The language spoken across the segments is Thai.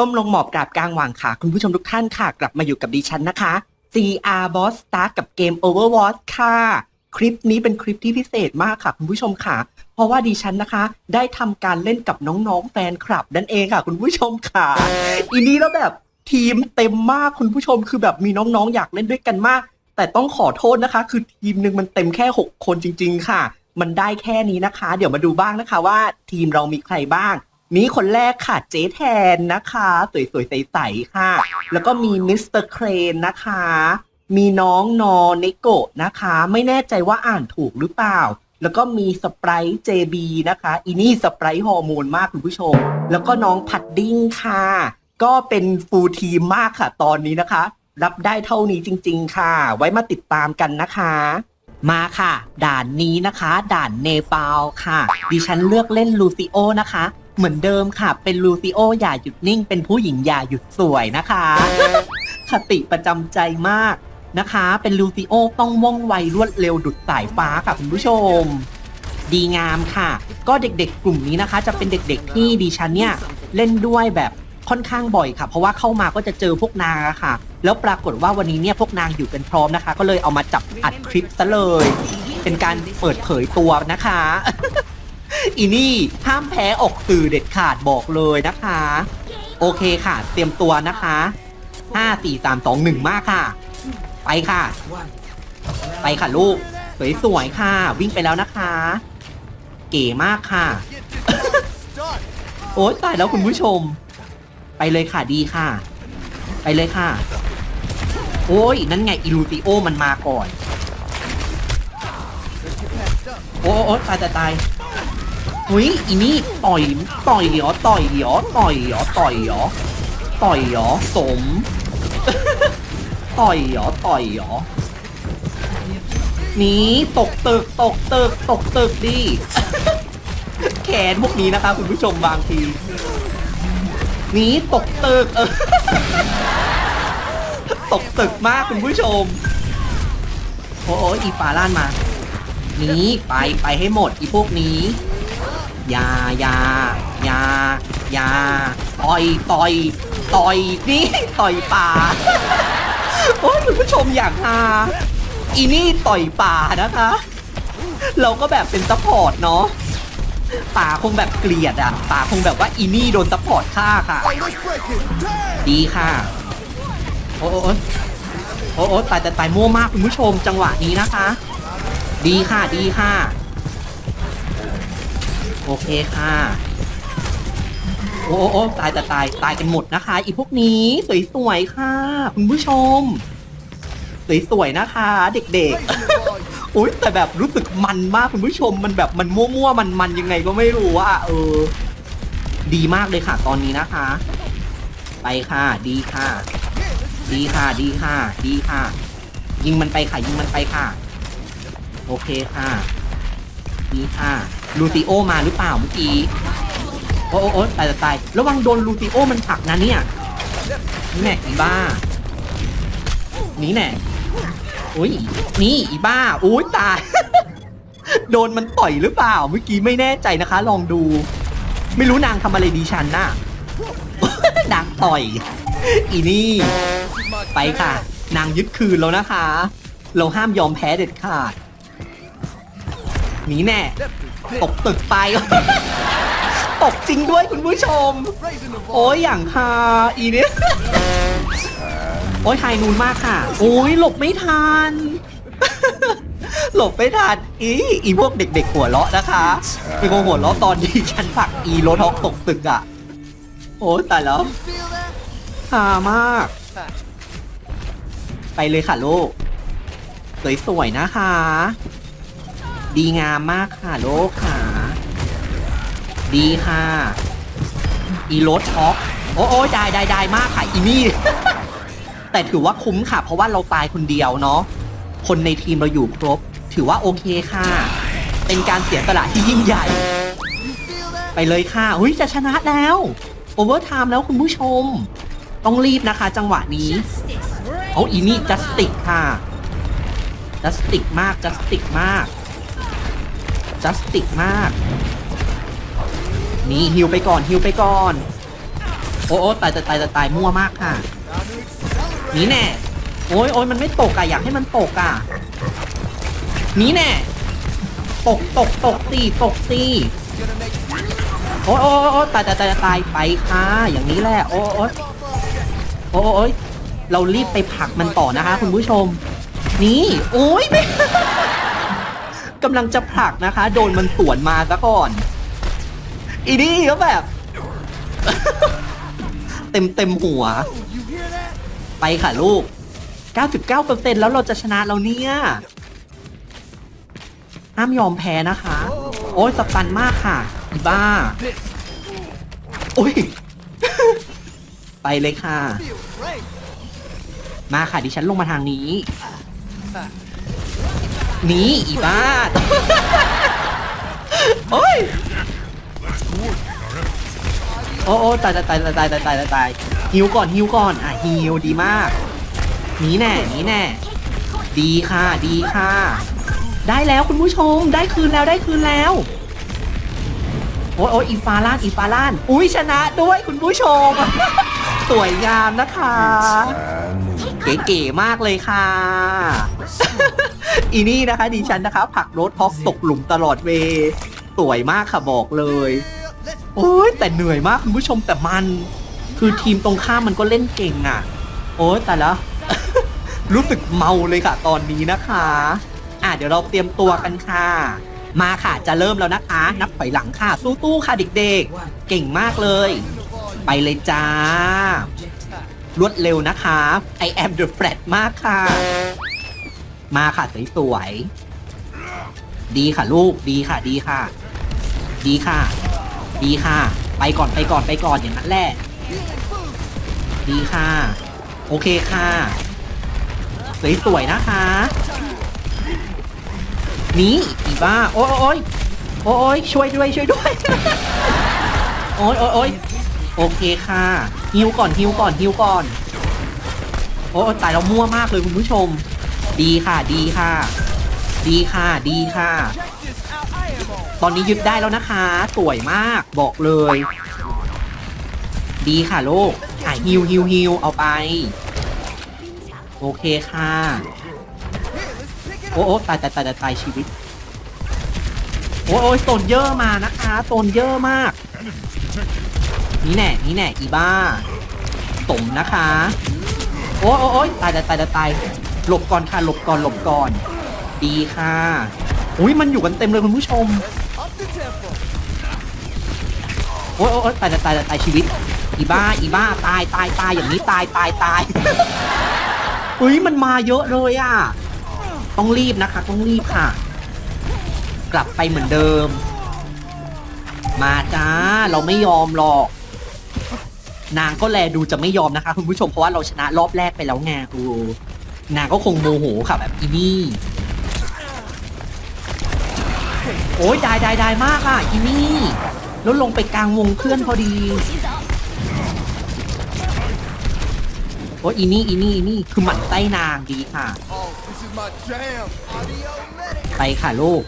ก้มลงหมอบกราบกลางวางขาคุณผู้ชมทุกท่านค่ะ กลับมาอยู่กับดิฉันนะคะ CR Boss Star กับเกม Overwatch ค่ะ คลิปนี้เป็นคลิปที่พิเศษมากค่ะ คุณผู้ชมค่ะ เพราะว่าดิฉันนะคะ ได้ทำการเล่นกับน้องๆแฟนคลับนั่นเองค่ะ คุณผู้ชมค่ะ อีนี้แล้วแบบทีมเต็มมากคุณผู้ชมคือแบบมีน้องๆ อยากเล่นด้วยกันมาก แต่ต้องขอโทษนะคะ คือทีมหนึ่งมันเต็มแค่ 6 คนจริง ๆ ค่ะ มันได้แค่นี้นะคะ เดี๋ยวมาดูบ้างนะคะว่าทีมเรามีใครบ้าง มีคนแรกค่ะเจ๊แทนนะคะ สวยๆใสๆค่ะ แล้วก็มีมิสเตอร์เครนนะคะ มีน้องนอเนโกะนะคะ ไม่แน่ใจว่าอ่านถูกหรือเปล่า แล้วก็มีสไปร์เจบีนะคะอีนี่สไปร์ฮอร์โมนมากคุณผู้ชม แล้วก็น้องพัดดิ้งค่ะ ก็เป็นฟูลทีมมากค่ะ ตอนนี้นะคะ รับได้เท่านี้จริง ๆ ค่ะ ไว้มาติดตามกันนะคะมาค่ะ ด่านนี้นะคะ ด่านเนปาลค่ะ ดิฉันเลือกเล่นลูซิโอนะคะ เหมือนเดิมค่ะ เป็นลูซิโออย่าหยุดนิ่ง เป็นผู้หญิงอย่าหยุดสวยนะคะ คติประจำใจมากนะคะ เป็นลูซิโอต้องว่องไวรวดเร็วดุดสายฟ้าค่ะคุณผู้ชม ดีงามค่ะ ก็เด็กๆ กลุ่มนี้นะคะ จะเป็นเด็กๆที่ดิฉันเนี่ยเล่นด้วยแบบค่อนข้างบ่อยค่ะ เพราะว่าเข้ามาก็จะเจอพวกนางอะค่ะ แล้วปรากฏว่าวันนี้เนี่ยพวกนางอยู่กันพร้อมนะคะ ก็เลยเอามาจับอัดคลิปซะเลย เป็นการเปิดเผยตัวนะคะ อีนี่ห้ามแพ้ออกสื่อเด็ดขาดบอกเลยนะคะ โอเคค่ะ เตรียมตัวนะคะห้าสี่สามสองหนึ่งมากค่ะ ไปค่ะ ไปค่ะลูก สวยๆค่ะ วิ่งไปแล้วนะคะ เก๋มากค่ะ โอ๊ยตายแล้วคุณผู้ชม ไปเลยค่ะดีค่ะ ไปเลยค่ะ โอ้ยนั่นไงอิลูติโอมันมาก่อน โอ้โอ้ตายตายตาย อุ้ยอีนี่ต่อยต่อยเหรอต่อยเหรอต่อยเหรอต่อยเหรอต่อยเหรอสม ต่อยเหรอต่อยเหรอหนีตกตึกตกตึกตกตึกดิแขนพวกนี้นะคะคุณผู้ชมบางทีหนีตกตึกเออตกตึกมากคุณผู้ชมโอ้โอีปาล่านมาหนีไปไปให้หมดอีพวกนี้ ยายายายาต่อยต่อยต่อยนี่ต่อยป่าโอ้ยคุณผู้ชมอยางฮาอีนี่ต่อยป่านะคะ เราก็แบบเป็นซัพพอร์ตเนาะป่าคงแบบเกลียดอะป่าคงแบบว่าอีนี่โดนซัพพอร์ตฆ่าค่ะ ดีค่ะ โอ้โอ้โอ้โอ้ตายแต่ตายมั่วมากคุณผู้ชมจังหวะนี้นะคะ ดีค่ะดีค่ะ โอเคค่ะ โอ้โอ้ตายแต่ตายตายกันหมดนะคะ อีพวกนี้สวยๆค่ะ คุณผู้ชม สวยๆนะคะ เด็กๆ อุ้ยแต่แบบรู้สึกมันมากคุณผู้ชม มันแบบมันมั่วๆมันๆยังไงก็ไม่รู้ว่าเออ ดีมากเลยค่ะ ตอนนี้นะคะ ไปค่ะ ดีค่ะ ดีค่ะ ดีค่ะ ดีค่ะ ยิงมันไปค่ะยิงมันไปค่ะ โอเคค่ะ ดีค่ะลูซิโอมาหรือเปล่าเมื่อกี้โอ้โอ้ตายตายตายระวังโดนลูซิโอมันผลักนะเนี่ยนี่แน่อีบ้า นี่แน่อุ้ยนี่อีบ้าอุ้ยตาย โดนมันต่อยหรือเปล่า เมื่อกี้ไม่แน่ใจนะคะ ลองดู ไม่รู้นางทำอะไรดีฉันน่ะนางต่อย อีนี่ ไปค่ะ นางยึดคืนแล้วนะคะ เราห้ามยอมแพ้เด็ดขาด นีแน่ ตกตึกไปตกจริงด้วยคุณผู้ชม โอ้ยอย่างคาอีเนี่ยโอ้ยไฮนูนมากค่ะ โอ้ยหลบไม่ทัน หลบไม่ทัน อีอีพวกเด็กๆหัวเราะนะคะเป็นคนหัวเราะตอนที่ฉันผลักอีโรท็อกตกตึกอะ โอ้ตายแล้วฮามาก ไปเลยค่ะลูกสวยๆนะคะ ดีงามมากค่ะโลกค่ะ ดีค่ะ อีโรถช็อกโอ้โอ้ได้ได้ได้มากค่ะ อีนี่ แต่ถือว่าคุ้มค่ะ เพราะว่าเราตายคนเดียวเนาะ คนในทีมเราอยู่ครบ ถือว่าโอเคค่ะ เป็นการเสียสละที่ยิ่งใหญ่ ไปเลยค่ะอุ้ยจะชนะแล้ว โอเวอร์ไทม์แล้วคุณผู้ชม ต้องรีบนะคะ จังหวะนี้เอาอีนี่จัสติกค่ะจัสติกมากจัสติกมาก จัสติกมาก นี่ฮิวไปก่อนฮิวไปก่อน โอ้โอ้ตายตายตายตายตายมั่วมากค่ะหนีแน่ โอ้ยโอ้ยมันไม่ตกอะอยากให้มันตกอะหนีแน่ ตกตกตกตีตกตีโอ้ยโอ้ยโอ้ยตายตายตายตายไปค่ะ อย่างนี้แหละ โอ้ยโอ้ยโอ้ยโอ้ยเรารีบไปผลักมันต่อนะคะ คุณผู้ชม นี่ โอ้ยไม่ กำลังจะผลักนะคะ โดนมันสวนมาซะก่อน อีนี่ก็แบบ เต็มเต็มหัว ไปค่ะลูก 99%แล้วเราจะชนะแล้วเนี่ยห้ามยอมแพ้นะคะ โอ้ยสตันมากค่ะอีบ้า โอ้ย ไปเลยค่ะ มาค่ะดิฉันลงมาทางนี้ นี่อีบ้า โอ้ย โอ้โอ้ตายตายตายตายตายตายตายตายฮิวก่อนฮิวก่อนอะฮิวดีมากหนีแน่หนีแน่ ดีค่ะดีค่ะ ได้แล้วคุณผู้ชมได้คืนแล้วได้คืนแล้วโอ้ยโอ้ยอีฟาล่านอีฟาล่าน อุ้ยชนะด้วยคุณผู้ชม สวยงามนะคะ เก๋ๆมากเลยค่ะ อีนี่นะคะดิฉันนะคะ ผักรถฮอกตกหลุมตลอดเวสวยมากค่ะบอกเลย โอ้ยแต่เหนื่อยมากคุณผู้ชมแต่มัน คือทีมตรงข้ามมันก็เล่นเก่งอะ โอ้ยแต่แล้วรู้สึกเมาเลยค่ะ ตอนนี้นะคะ อะเดี๋ยวเราเตรียมตัวกันค่ะ มาค่ะจะเริ่มแล้วนะคะ นับถอยหลังค่ะ สู้ตู้ค่ะเด็กๆ เก่งมากเลย ไปเลยจ้ารวดเร็วนะคะ I am the flat มากค่ะ มาค่ะสวยๆดีค่ะลูกดีค่ะ ดีค่ะ ดีค่ะ ดีค่ะ ไปก่อนไปก่อนไปก่อนอย่างนั้นแหละดีค่ะ โอเคค่ะสวยๆนะคะนี่อีบ้าโอ้ยโอ้ยโอ้ยช่วยด้วยช่วยด้วย โอ้ยโอ้ยโอ้ยโอเคค่ะฮิวก่อนฮิวก่อนฮิวก่อน โอ้ยตายเรามั่วมากเลยคุณผู้ชม ดีค่ะ ดีค่ะ ดีค่ะ ดีค่ะ ตอนนี้ยึดได้แล้วนะคะ สวยมาก บอกเลย ดีค่ะลูกอะฮิวฮิวฮิวเอาไป โอเคค่ะ โอ้โอ้ตายตายตายตายชีวิต โอ้โอ้ยโซนเยอะมานะคะโซนเยอะมาก นี่แน่ นี่แน่ อีบ้าสมนะคะ โอ้โอ้โอ้ยตายตายตายตายตาย หลบก่อนค่ะหลบก่อนหลบก่อน ดีค่ะอุ้ยมันอยู่กันเต็มเลยคุณผู้ชมโอ้ยโอ้ยตายตายตายชีวิต อีบ้าอีบ้าตายตายตายอย่างนี้ตายตายตายอุ้ยมันมาเยอะเลยอะต้องรีบนะคะ ต้องรีบค่ะ กลับไปเหมือนเดิม มาจ้าเราไม่ยอมหรอกนางก็แลดูจะไม่ยอมนะคะ คุณผู้ชมเพราะว่าเราชนะรอบแรกไปแล้วไงอ้ นางก็คงโมโหค่ะแบบอีนี่ โอ้ยได้ได้ได้มากอะอีนี่ แล้วลงไปกลางวงเพื่อนพอดี โอ้ยอีนี่อีนี่อีนี่คือหมั่นไส้นางดีค่ะ ไปค่ะลูก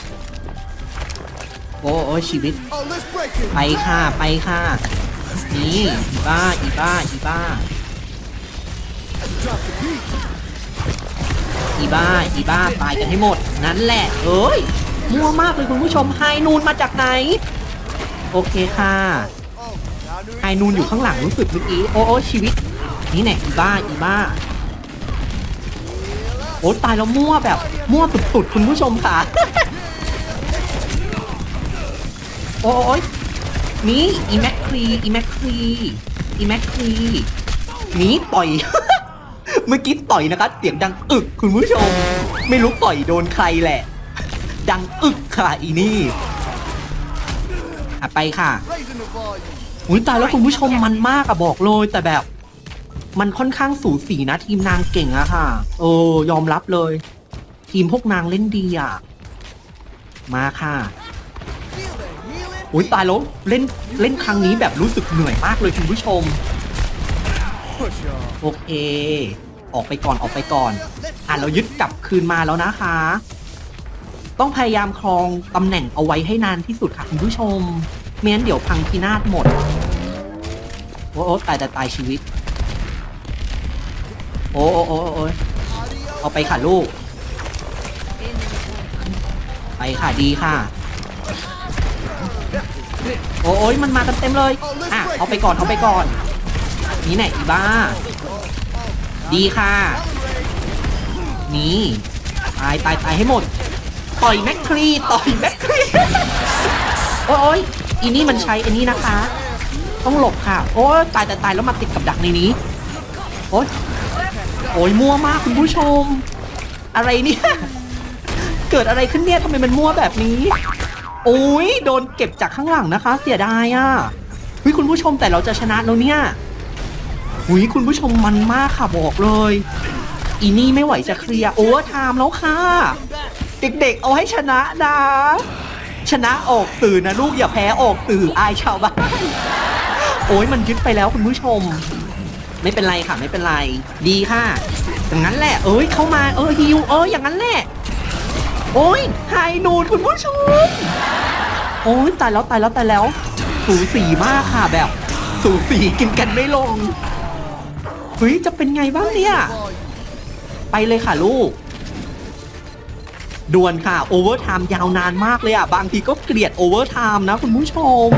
โอ้โอ้ชีวิต ไปค่ะไปค่ะนี่อีบ้าอีบ้าอีบ้า อีบ้าอีบ้าตายกันให้หมด นั่นแหละเอ้ยมั่วมากเลยคุณผู้ชมไฮนูนมาจากไหน โอเคค่ะไฮนูนอยู่ข้างหลังรู้สึกเมื่อกี้โอ้โอชีวิต นี่แน่อีบ้าอีบ้าโอ้ตายแล้วมั่วแบบมั่วสุดๆคุณผู้ชมค่ะ โอ้ยนี่อีแม็กครีอีแม็กครีอีแม็กครีนี่ต่อย เมื่อกี้ต่อยนะคะ เสียงดังอึกคุณผู้ชม ไม่รู้ต่อยโดนใครแหละ ดังอึกค่ะอีนี่อะไปค่ะอุ้ยตายแล้วคุณผู้ชมมันมากอะบอกเลยแต่แบบ มันค่อนข้างสูสีนะ ทีมนางเก่งอะค่ะ เออยอมรับเลย ทีมพวกนางเล่นดีอะมาค่ะอุ้ยตายแล้วเล่นเล่นครั้งนี้แบบรู้สึกเหนื่อยมากเลยคุณผู้ชม โอเค ออกไปก่อนออกไปก่อน อะเรายึดกลับคืนมาแล้วนะคะ ต้องพยายามครองตำแหน่งเอาไว้ให้นานที่สุดค่ะคุณผู้ชมไม่อนเดี๋ยวพังพินาศหมดโอ้โอ้ตายแต่ตายชีวิต โอ้โอ้โอ้โอ้เอาไปค่ะลูก ไปค่ะดีค่ะ โอ้ยมันมากันเต็มเลย อะเอาไปก่อนเอาไปก่อน นี่ไหนอีบ้า ดีค่ะ นี่ตายตายตายให้หมด ต่อยแมคครีต่อยแมคครีโอ้ยอ้ยอีนี่มันใช้อันนี้นะคะ ต้องหลบค่ะ โอ้ยตายแต่ตายแล้วมาติดกับดักในนี้ โอ้ยโอ้ยมั่วมากคุณผู้ชม อะไรเนี่ย เกิดอะไรขึ้นเนี่ยทำไมมันมั่วแบบนี้โอ้ยโดนเก็บจากข้างหลังนะคะ เสียดายอะเฮ้ยคุณผู้ชมแต่เราจะชนะแล้วเนี่ย หุยคุณผู้ชมมันมากค่ะบอกเลย อีนี่ไม่ไหวจะเคลียร์โอเวอร์ไทม์แล้วค่ะ เด็กๆ เอาให้ชนะนะ ชนะออกสื่อนะลูกอย่าแพ้ออกสื่ออายชาวบ้าน โอ้ยมันยึดไปแล้วคุณผู้ชม ไม่เป็นไรค่ะไม่เป็นไร ดีค่ะอย่างนั้นแหละ เอ้ยเข้ามาเออฮิวเอออย่างนั้นแหละ โอ้ยไฮนูนคุณผู้ชม โอ้ยตายแล้วตายแล้วตายแล้ว สูสีมากค่ะแบบ สูสีกินกันไม่ลง ฮ้ยจะเป็นไงบ้างเนี่ย ไปเลยค่ะลูกด่วนค่ะโอเวอร์ไทม์ยาวนานมากเลยอะ บางทีก็เกลียดโอเวอร์ไทม์นะคุณผู้ชม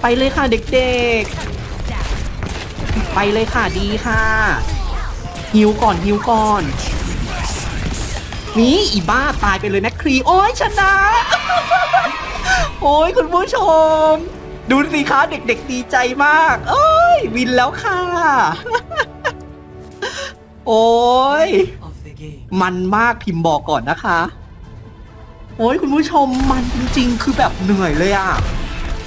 ไปเลยค่ะเด็กๆ ไปเลยค่ะดีค่ะฮิวก่อนฮิวก่อนนี่อีบ้าตายไปเลยแมคครีโอ้ยชนะ โอ้ยคุณผู้ชม ดูสิคะเด็กๆดีใจมาก เอ้ย วินแล้วค่ะ โอ้ย มันมากพิมพ์บอกก่อนนะคะ โอ้ยคุณผู้ชมมันจริงๆ คือแบบเหนื่อยเลยอะ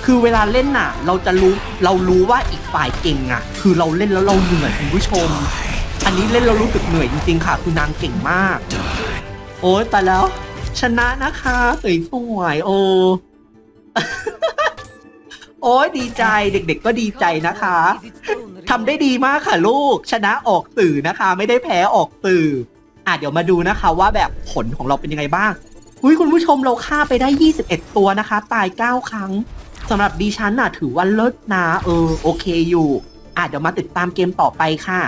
คือเวลาเล่นน่ะ เราจะรู้เรารู้ว่าอีกฝ่ายเก่งอะคือเราเล่นแล้วเราเหนื่อยคุณผู้ชม อันนี้เล่นเรารู้สึกเหนื่อยจริงๆค่ะ คือนางเก่งมาก โอ้ยแต่แล้ว ชนะนะคะสวยสวยๆโอ้ โอ้ยดีใจเด็กๆก็ดีใจนะคะทำได้ดีมากค่ะลูกชนะออกสื่อนะคะ ไม่ได้แพ้ออกสื่ออะเดี๋ยวมาดูนะคะว่าแบบผลของเราเป็นยังไงบ้างอุ้ยคุณผู้ชมเราฆ่าไปได้ 21 ตัวนะคะ ตาย 9 ครั้งสำหรับดิฉันน่ะถือว่าเลิศนะเออโอเคอยู่อะเดี๋ยวมาติดตามเกมต่อไปค่ะ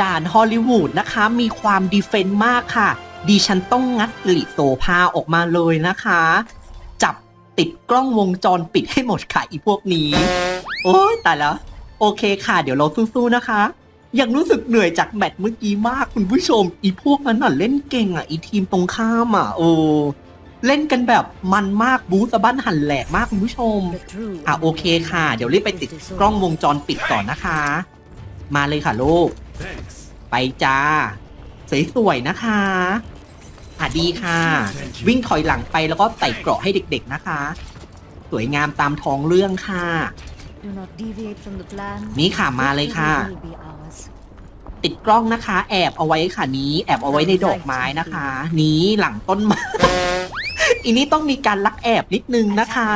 ด่านฮอลลีวูดนะคะมีความดีเฟนต์มากค่ะดิฉันต้องงัดหลีโซพาออกมาเลยนะคะ ติดกล้องวงจรปิดให้หมดค่ะอีพวกนี้ โอ้ยตายแล้ว โอเคค่ะ เดี๋ยวเราสู้ๆนะคะ ยังรู้สึกเหนื่อยจากแมตช์เมื่อกี้มากคุณผู้ชม อีพวกนั้นน่ะเล่นเก่งอะ อีทีมตรงข้ามอะโอ้เล่นกันแบบมันมากบูสะบั้นหันแหลกมากคุณผู้ชม อะโอเคค่ะ เดี๋ยวรีบไปติดกล้องวงจรปิดก่อนนะคะ มาเลยค่ะลูก ไปจ้าสวยๆนะคะ อะดีค่ะ วิ่งถอยหลังไปแล้วก็ใส่เกราะให้เด็กๆนะคะ สวยงามตามท้องเรื่องค่ะ นี่ค่ะมาเลยค่ะ ติดกล้องนะคะ แอบเอาไว้ค่ะนี้ แอบเอาไว้ในดอกไม้นะคะ นี้หลังต้นไม้อีนี้ต้องมีการลักแอบนิดนึงนะคะ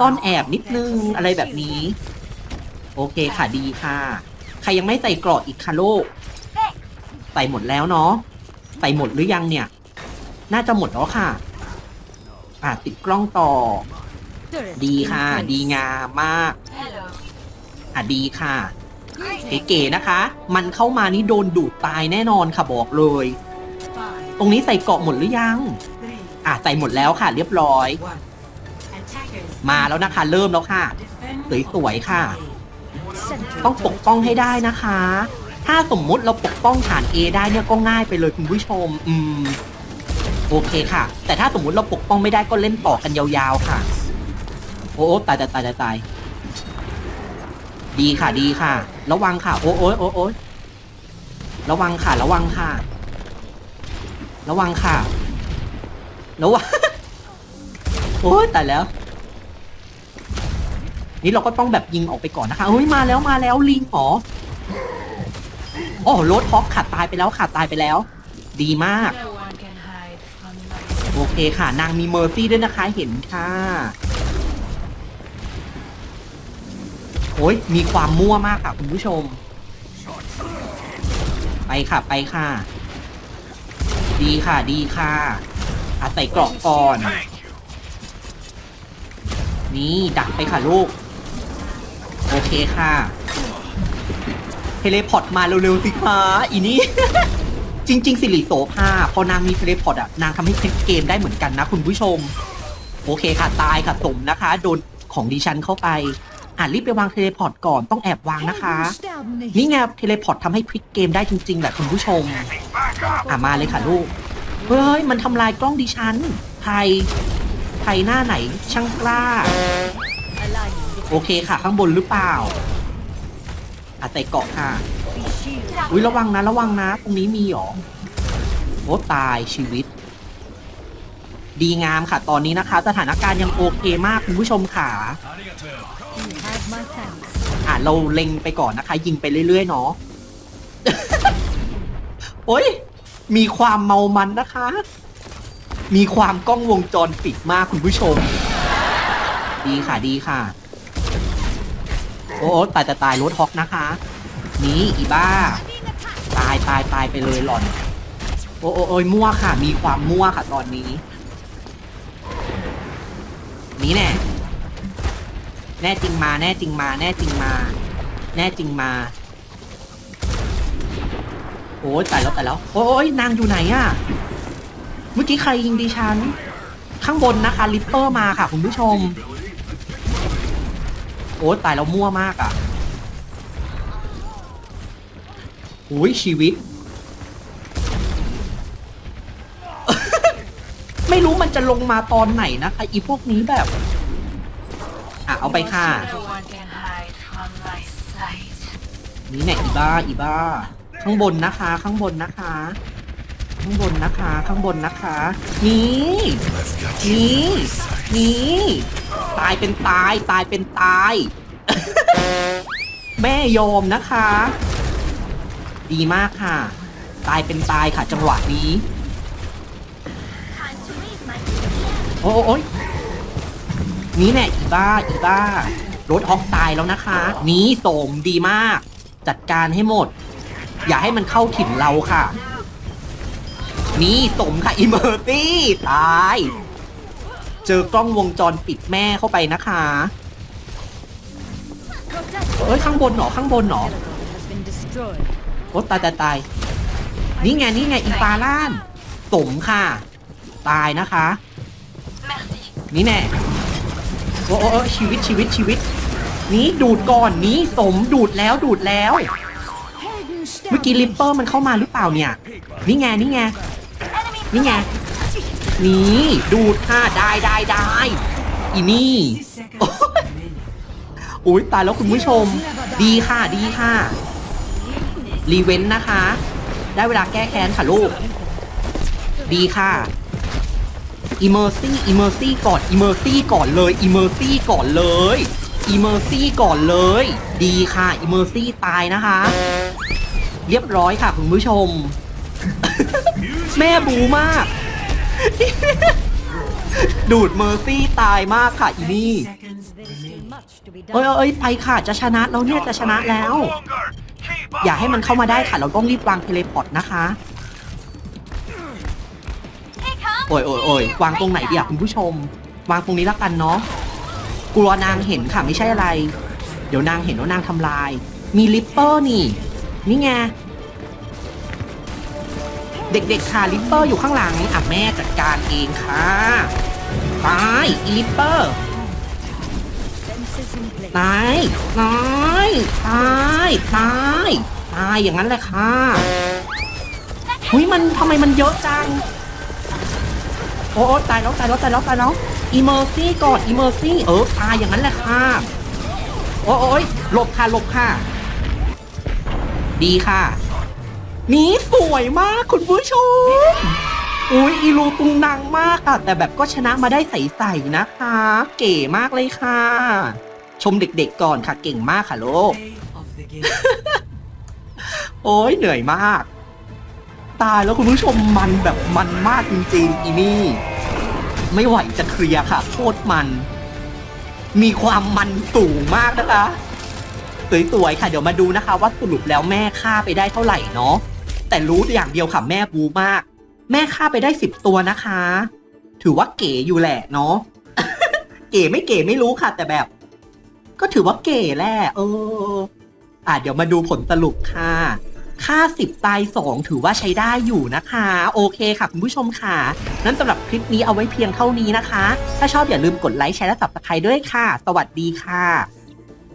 ต้อนแอบนิดนึงอะไรแบบนี้ โอเคค่ะดีค่ะ ใครยังไม่ใส่เกราะอีกค่ะลูกใส่หมดแล้วเนาะใส่หมดหรือยังเนี่ย น่าจะหมดแล้วค่ะ อะติดกล้องต่อ ดีค่ะ ดีงามมาก อะดีค่ะ เก๋ๆนะคะ มันเข้ามานี่โดนดูดตายแน่นอนค่ะบอกเลย ตรงนี้ใส่เกาะหมดหรือยัง อะใส่หมดแล้วค่ะ เรียบร้อย มาแล้วนะคะ เริ่มแล้วค่ะ สวยๆค่ะ ต้องปกป้องให้ได้นะคะ ถ้าสมมุติเราปกป้องฐาน A ได้เนี่ยก็ง่ายไปเลยคุณผู้ชม อืม โอเคค่ะ แต่ถ้าสมมุติเราปกป้องไม่ได้ก็เล่นต่อกันยาวๆค่ะ โอ้โอ้ตายตายตายตายตายดีค่ะดีค่ะ ระวังค่ะ โอ้โอ้ยโอ้โอ้ยระวังค่ะ ระวังค่ะ ระวังค่ะระวังโอ้ยตายแล้ว นี่เราก็ต้องแบบยิงออกไปก่อนนะคะเฮ้ยมาแล้วมาแล้วลิงอ๋อโอ้โรดฮอกขาดตายไปแล้วขาดตายไปแล้ว ดีมาก เคค่ะ นางมีเมอร์ซี่ด้วยนะคะเห็นค่ะ โอ้ยมีความมั่วมากค่ะ คุณผู้ชม ไปค่ะไปค่ะ ดีค่ะดีค่ะอาใส่กรอกก่อน นี่ดักไปค่ะลูก โอเคค่ะ เทเลพอร์ตมาเร็วๆสิคะอีนี่ จริง ๆ สิริโสภาพอนางมีเทเลพอร์ตอะนางทำให้คลิปเกมได้เหมือนกันนะคุณผู้ชม โอเคค่ะ ตายค่ะสมนะคะ โดนของดิฉันเข้าไปอะรีบไปวางเทเลพอร์ตก่อนต้องแอบวางนะคะ นี่ไงเทเลพอร์ตทำให้พลิกเกมได้จริงๆแหละคุณผู้ชม อะมาเลยค่ะลูก เฮ้ย มันทำลายกล้องดิฉันใครใครหน้าไหนช่างกล้า โอเคค่ะ ข้างบนหรือเปล่าอะใส่เกาะค่ะ อุ้ยระวังนะระวังนะ ตรงนี้มีหรอโอ้ตายชีวิต ดีงามค่ะ ตอนนี้นะคะ สถานการณ์ยังโอเคมากคุณผู้ชมค่ะอะเราเล็งไปก่อนนะคะ ยิงไปเรื่อยๆเนาะโอ้ยมีความเมามันนะคะ มีความกล้องวงจรปิดมากคุณผู้ชม ดีค่ะดีค่ะ โอ้ตายตายตายรถฮอกนะคะ นี่อีบ้า ตายตายตายไปเลยหล่อน โอ้โอ้โอ้ยมั่วค่ะ มีความมั่วค่ะตอนนี้ นี่แน่ แน่จริงมา แน่จริงมา แน่จริงมา แน่จริงมา โอ้ยตายแล้วตายแล้ว โอ้ยนางอยู่ไหนอะเมื่อกี้ใครยิงดิฉัน ข้างบนนะคะลิปเปอร์มาค่ะคุณผู้ชม โอ้ยตายแล้วมั่วมากอะโอ้ยชีวิต ไม่รู้มันจะลงมาตอนไหนนะคะอีพวกนี้แบบ อะ เอาไปค่ะ นี่แน่อีบ้า อีบ้า ข้างบนนะคะ ข้างบนนะคะ ข้างบนนะคะ ข้างบนนะคะ นี่นี่นี่ตายเป็นตาย ตายเป็นตาย แม่ยอมนะคะ ดีมากค่ะ ตายเป็นตายค่ะ จังหวะนี้ โอ้โอ้ยนี่แน่อีบ้า อีบ้า รถฮอกตายแล้วนะคะ นี้โสมดีมาก จัดการให้หมด อย่าให้มันเข้าถิ่นเราค่ะ นี่สมค่ะอิเมอร์ตี้ตาย เจอกล้องวงจรปิดแม่เข้าไปนะคะเอ้ยข้างบนเหรอข้างบนเหรอ โอ้ตายตายตายนี่ไงนี่ไงอีปาล่านสมค่ะ ตายนะคะ Merci. นี่แน่โอ้โอ้โอ้ชีวิตชีวิตชีวิต นี้ดูดก่อนนี้สมดูดแล้วดูดแล้ว เมื่อกี้ลิปเปอร์มันเข้ามาหรือเปล่าเนี่ย นี่ไงนี่ไงนี่ไงนี่ดูดค่ะได้ได้ได้อีนี่โอ๊ยอุ้ยตายแล้วคุณผู้ชม ดีค่ะดีค่ะ รีเวนต์นะคะ ได้เวลาแก้แค้นค่ะลูก ดีค่ะอิมเมอร์ซี่อิมเมอร์ซี่ก่อนอิมเมอร์ซี่ก่อนเลยอิมเมอร์ซี่ก่อนเลยอิมเมอร์ซี่ก่อนเลย ดีค่ะอิมเมอร์ซี่ตายนะคะ เรียบร้อยค่ะคุณผู้ชม แม่บูมาก ดูดเมอร์ซี่ตายมากค่ะอีนี่เอ้ยเอ้ยเอ้ยไปค่ะจะชนะแล้วเนี่ยจะชนะแล้ว อย่าให้มันเข้ามาได้ค่ะ เราต้องรีบวางเทเลพอร์ตนะคะ โอ้ยโอ้ยโอ้ยวางตรงไหนดีอะคุณผู้ชม วางตรงนี้ละกันเนาะกลัวนางเห็นค่ะไม่ใช่อะไร เดี๋ยวนางเห็นว่านางทำลาย มีลิปเปอร์นี่ นี่ไง เด็กๆค่ะลิปเปอร์อยู่ข้างหลังอะแม่จัดการเองค่ะ ตายอีลิปเปอร์ ตายตายตายตายตายอย่างนั้นแหละค่ะหุยมันทำไมมันเยอะจัง โอ้ตายแล้วตายแล้วตายแล้วตายแล้วอีเมอร์ซี่ก่อนอีเมอร์ซี่เออตายอย่างนั้นแหละค่ะ โอ้ยหลบค่ะหลบค่ะ ดีค่ะ นี่สวยมากคุณผู้ชม อุ้ยอีลูตุงนางมากอะแต่แบบก็ชนะมาได้ใสๆนะคะ เก๋มากเลยค่ะ ชมเด็กๆก่อนค่ะ เก่งมากค่ะลูกโอ้ยเหนื่อยมาก ตายแล้วคุณผู้ชมมันแบบมันมากจริงๆ อีนี่ ไม่ไหวจะเคลียร์ค่ะ โคตรมัน มีความมันสูงมากนะคะสวยๆค่ะ เดี๋ยวมาดูนะคะ ว่าสรุปแล้วแม่ฆ่าไปได้เท่าไหร่เนาะแต่รู้อย่างเดียวค่ะแม่บูมาก แม่ฆ่าไปได้สิบตัวนะคะ ถือว่าเก๋อยู่แหละเนาะ เก๋ไม่เก๋ไม่รู้ค่ะ แต่แบบ ก็ถือว่าเก๋แหละเออ อะเดี๋ยวมาดูผลสรุปค่ะ ค่า10ตาย2ถือว่าใช้ได้อยู่นะคะ โอเคค่ะคุณผู้ชมค่ะ นั้นสำหรับคลิปนี้เอาไว้เพียงเท่านี้นะคะ ถ้าชอบอย่าลืมกดไลค์แชร์และ subscribe ด้วยค่ะ สวัสดีค่ะ